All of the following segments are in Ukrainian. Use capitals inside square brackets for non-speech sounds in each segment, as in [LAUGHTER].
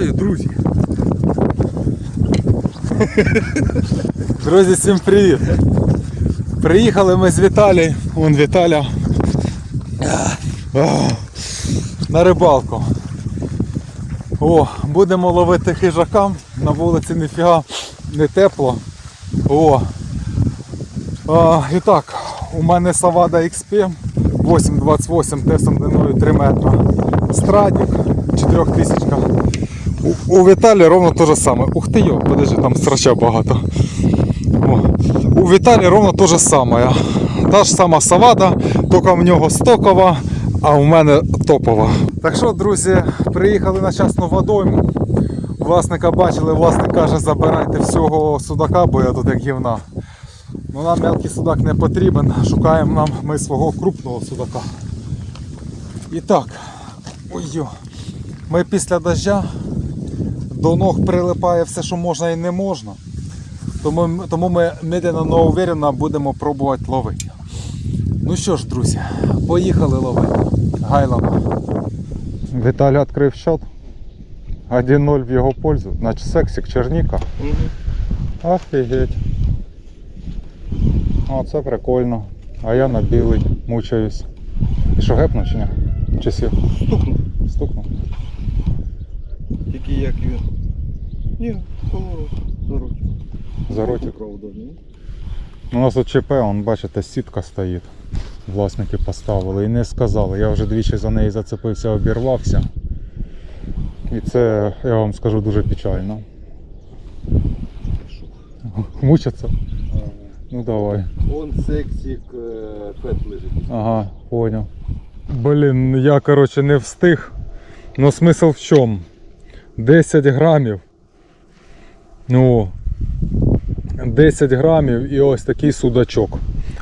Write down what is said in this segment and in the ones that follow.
Вітаю, друзі! Друзі, всім привіт! Приїхали ми з Віталій, вон Віталя. На рибалку. О, будемо ловити хижака. На вулиці ніфіга не тепло. О. А, і так, у мене Савада XP 828 тесом длиною 3 метра. Страдік 4000. У, Віталі ровно те же саме. Ух ти йо, подожди, там страча багато. О. У Віталі ровно те же саме. Та ж сама Савада, тільки в нього стокова, а у мене топова. Так що, друзі, приїхали на частну водойму. Власника бачили, власник каже, забирайте всього судака, бо я тут як гівна. Ну нам мелкий судак не потрібен, шукаємо нам ми свого крупного судака. І так, ой ми після дождя до ног прилипає все, що можна і не можна. Тому, тому ми медленно, но уверенно будемо пробувати ловити. Ну що ж, друзі, поїхали ловити. Гайлама. Віталій відкрив счет. 1-0 в його пользу. Значить сексик Черніка. Офігеть. О, це прикольно. А я на білий мучаюсь. І що гепнув чи ні? Чи сів? Стукнув. Стукнув. Тільки як він. Ні, поворот. Дорожче. За. Правда, ні? У нас тут ЧП, он, бачите, сітка стоїть. Власники поставили і не сказали. Я вже двічі за неї зацепився, обірвався. І це, я вам скажу, дуже печально. Мучаться? Ну давай. Он сексик е, пет лежить. Ага, понял. Блін, я короче не встиг. Но смисл в чому? 10 грамів. Ну. 10 грамів і ось такий судачок.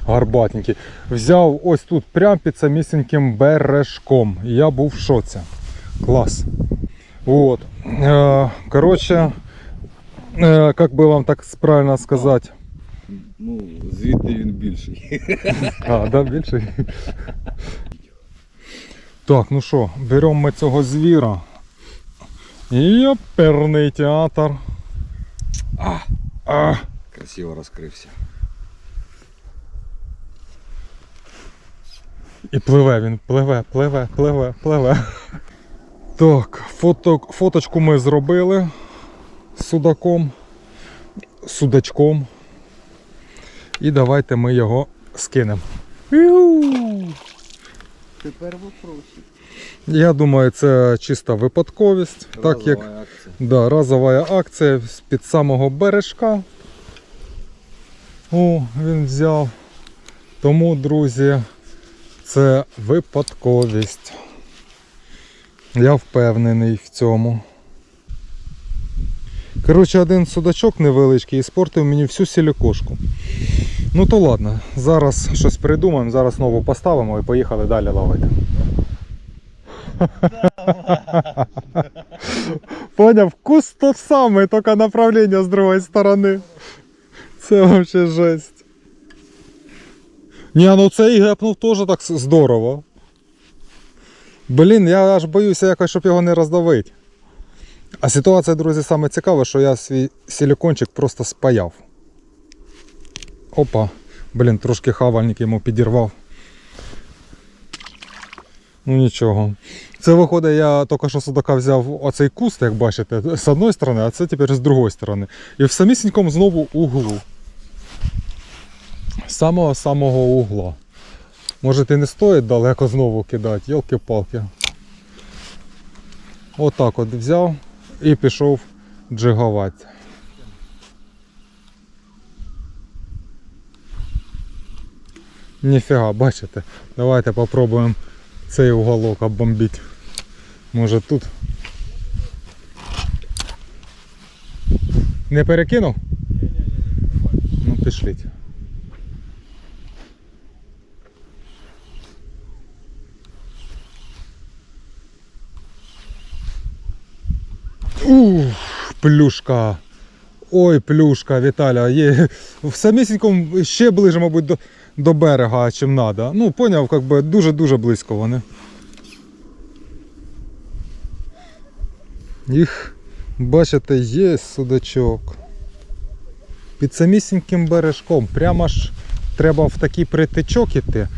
Гарбатенький. Взяв ось тут прям під самісіньким бережком. Я був в шоці. Клас. Вот. Е, короче, е, как бы вам так правильно сказати? Ну, звідти він більший. А, да, більше. Так, ну що, беремо ми цього звіра. Йоперний театр. А, А, красиво розкрився. і пливе він, пливе, пливе, пливе, пливе. Так, фото, фоточку ми зробили з судаком, судачком. І давайте ми його скинемо. Іу! Тепер вопросик. Я думаю, це чиста випадковість, так як Разова акція. да, разова акція з-під самого бережка. О, він взяв. Тому, друзі, це випадковість. Я впевнений в цьому. Коротше, один судачок невеличкий і спортив мені всю сілікошку. Ну то ладно, зараз щось придумаємо, зараз нову поставимо і поїхали далі ловити. Поняв, куст тот самий, тільки направлення з другої сторони. Це вообще жесть. Ні, ну цей гепнув теж так здорово. Блін, я аж боюся якось, щоб його не роздавити. А ситуація, друзі, саме цікава, що я свій силікончик просто спаяв. Опа. Блін, трошки хавальник йому підірвав. Ну нічого. Це виходить, я тільки що судака взяв оцей куст, як бачите, з одної сторони, а це тепер з другої сторони. І в самісінькому знову углу. З Самого самого угла. Може і не стоїть далеко знову кидати, йолки-палки. Отак от взяв і пішов джигувати. Ніфіга, бачите? Давайте попробуємо цей уголок оббомбити. Може тут. Не перекинув? Ну пішліть. Ух, плюшка. Ой, плюшка, Віталя. Є. В самісінькому ще ближе, мабуть, до, до берега, чим треба. Ну, поняв, би дуже-дуже близько вони. Їх Бачите, є судачок. Під самісіньким бережком. Прямо ж треба в такий притичок іти.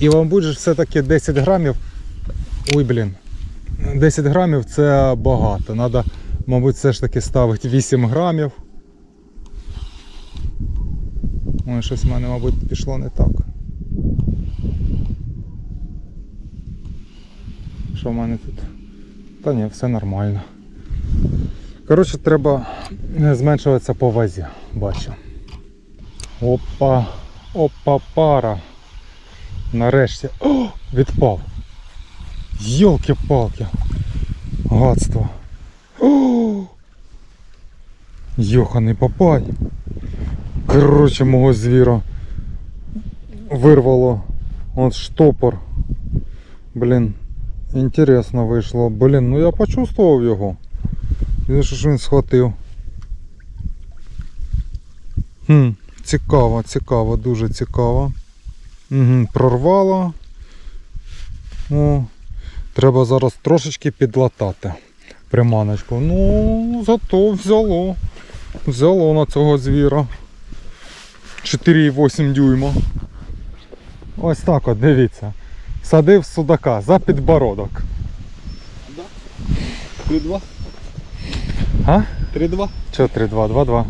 І вам буде все-таки 10 грамів. Ой, блін. 10 грамів це багато. Треба, мабуть, все ж таки ставити 8 грамів. Ой, щось в мене, мабуть, пішло не так. Що в мене тут? Та ні, все нормально. Коротше, треба е, зменшуватися по вазі, бачу. Опа, опа, пара. Нарешті. О, відпав. Йолки-палки. Гадство. О! Йоханий папай. Коротше, мого звіра вирвало. От штопор. Блін, інтересно вийшло. Блін, ну я почувствував його. І що він схватив. Хм, цікаво, цікаво, дуже цікаво. Угу, прорвало. О, треба зараз трошечки підлатати приманочку. Ну, зато взяло. Взяло на цього звіра. 4,8 дюйма. Ось так от, дивіться. Садив судака за підбородок. 3-2? А? 3-2? Що 3-2? 2-2.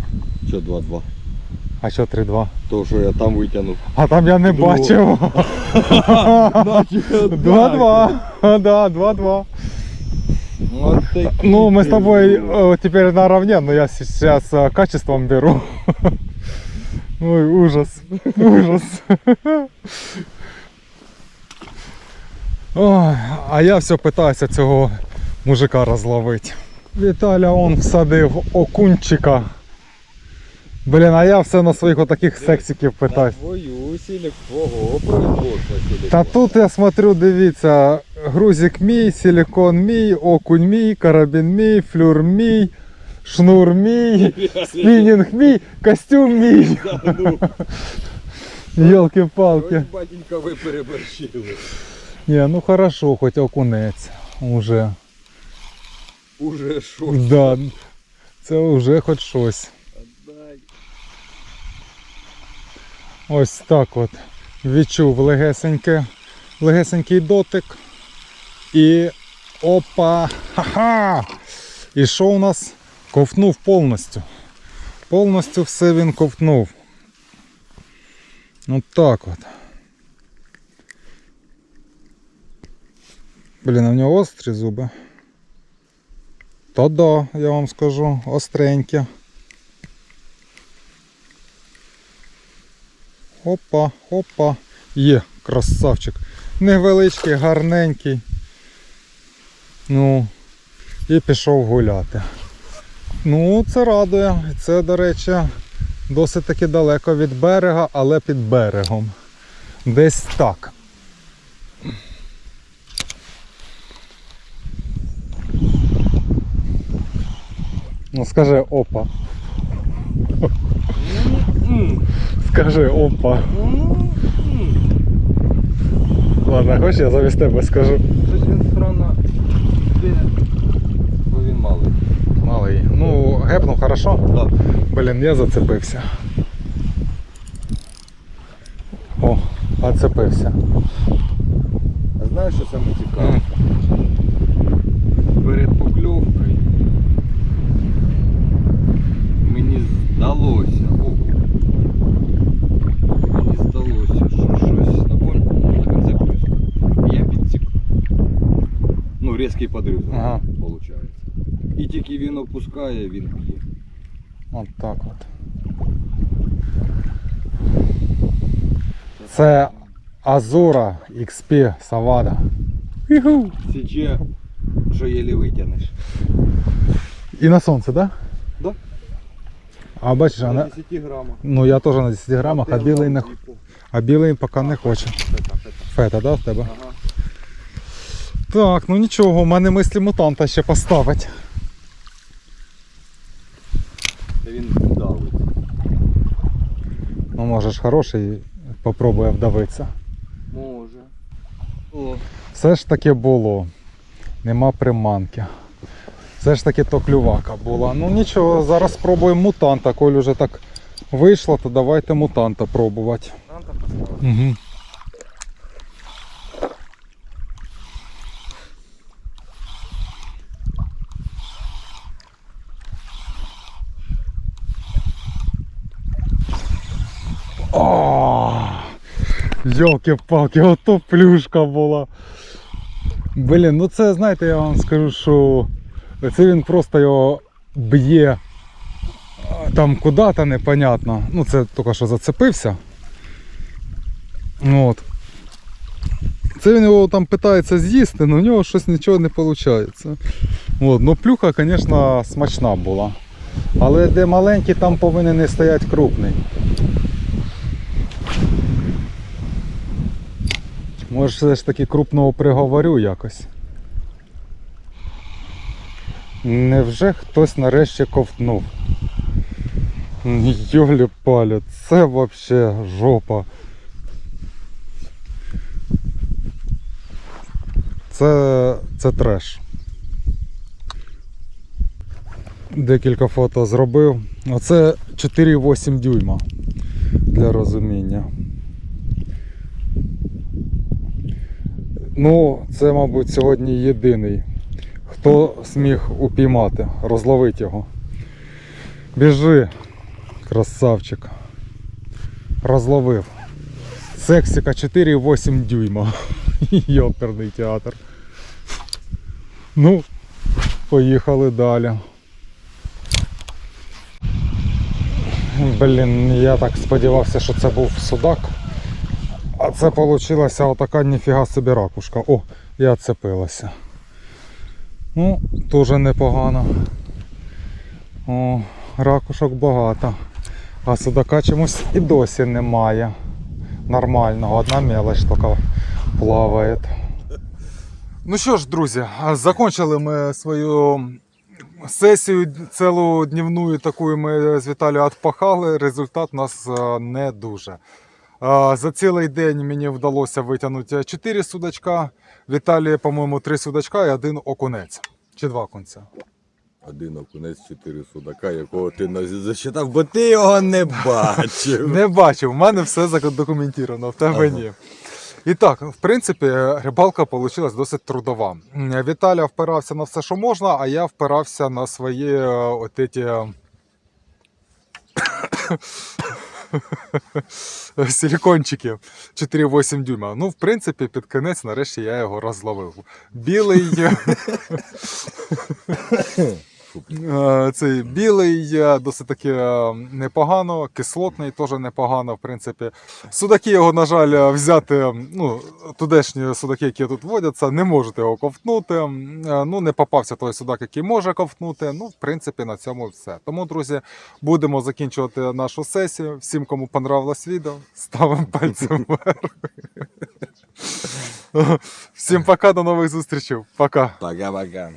Що 2-2? А що 3-2? То, що я там витягнув. А там я не Ну. бачив. [LAUGHS] 2-2. Да, 2-2. Вот такие Ну, мы с тобой дела. э, теперь наравне, но я сейчас э, качеством беру. Ой, ужас, ужас. Ой, а я все питаюся цього мужика розловити. Віталя он всадив окунчика. Блін, а я все на своїх отаких сексиків питаюсь. Та тут я смотрю, дивіться, грузик мій, силикон мій, окунь мій, карабін мій, флюр мій, шнур мій, спінінг мій, костюм мій. Йолки-палки. батенька, ви переборщили. Ні, ну хорошо, хоч окунець. Уже. Уже що? Да, це вже хоч щось. Ось так от. Відчув легесеньке, легесенький дотик. І опа! Ха-ха! І що у нас? Ковтнув повністю. Повністю все він ковтнув. От так от. Блін, а в нього острі зуби. Та да, я вам скажу, остренькі. Опа, опа. Є, красавчик. Невеличкий, гарненький. Ну, і пішов гуляти. Ну, це радує. Це, до речі, досить таки далеко від берега, але під берегом. Десь так. Ну скажи опа. Скажи опа. Ладно, хочеш я замість тебе скажу. Щось він странно. Бо він малий. Малий. Ну, гепнув хорошо. Да. Блін, я зацепився. О, оцепився. А знаєш, що саме цікаве? Перед покльовкою мені здалося, о, мені здалося, що щось на конь на конце плюска. І я підсік. Ну, різкий подрив, Ага. І тільки він опускає, він б'є. От так от. Це Азура XP. Іху. Січе, що єлі витягнеш. І на сонце, так? Да? Да. А бачиш, На вона... 10 грамах. ну я теж на 10 грамах, а білий, не... Типу. а білий поки не хоче. Фета, фета. Фета, да, в тебе? Ага. Так, ну нічого, у мене мислі мутанта ще поставить. Та він давить. Ну може ж хороший, попробує вдавитися. Може. О, Все ж таки було. Нема приманки. Все ж таки то клювака була. Ну нічого, зараз спробуємо мутанта. Коль уже так вийшло, то давайте мутанта пробувати. Угу. Йолки-палки, [LAUGHS] ото плюшка була. Блін, ну це знаєте, я вам скажу, що це він просто його б'є там куди-то непонятно. Ну це тільки що зацепився. От. Це він його там питається з'їсти, але в нього щось нічого не виходить. От, ну плюха, звісно, смачна була. Але де маленький, там повинен і стояти крупний. Може все ж таки крупного приговорю якось. Невже хтось нарешті ковтнув? Йолі палі, це вообще жопа. Це, це треш. Декілька фото зробив. Оце 4,8 дюйма для розуміння. Ну, це, мабуть, сьогодні єдиний, хто зміг упіймати, розловити його. Біжи, красавчик. Розловив. Сексика 4,8 дюйма. [LAUGHS] Йоперний театр. Ну, поїхали далі. Блін, я так сподівався, що це був судак. А це вийшла отака ніфіга собі ракушка. О, я цепилася. Ну, дуже непогано. О, ракушок багато. А судака чомусь і досі немає. Нормального, одна мелочь тільки плаває. Ну що ж, друзі, закончили ми свою сесію цілу днівну таку ми з Віталією відпахали. Результат у нас е, не дуже. За цілий день мені вдалося витягнути 4 судачка. Віталія, по-моєму, 3 судачка і один окунець. Чи два окунця. Один окунець, чотири судака, якого ти засчитав, бо ти його не бачив. [LAUGHS] Не бачив, у мене все задокументовано, в тебе Ага. ні. І так, в принципі, рибалка вийшла досить трудова. М, Віталя впирався на все, що можна, а я впирався на свої е, [LAUGHS] силікончики 4,8 дюйма. Ну, в принципі, під кінець нарешті я його розловив. Білий. [LAUGHS] [LAUGHS] Е, Цей білий досить таки е, непогано, кислотний теж непогано, в принципі. Судаки його, на жаль, е, взяти, ну, тудешні судаки, які тут водяться, не можете його ковтнути. Ну, не попався той судак, який може ковтнути. Ну, в принципі, на цьому все. Тому, друзі, будемо закінчувати нашу сесію. Всім, кому понравилось відео, ставимо пальцем [LAUGHS] вверх. Всім пока, до нових зустрічей. Пока. Пока-пока.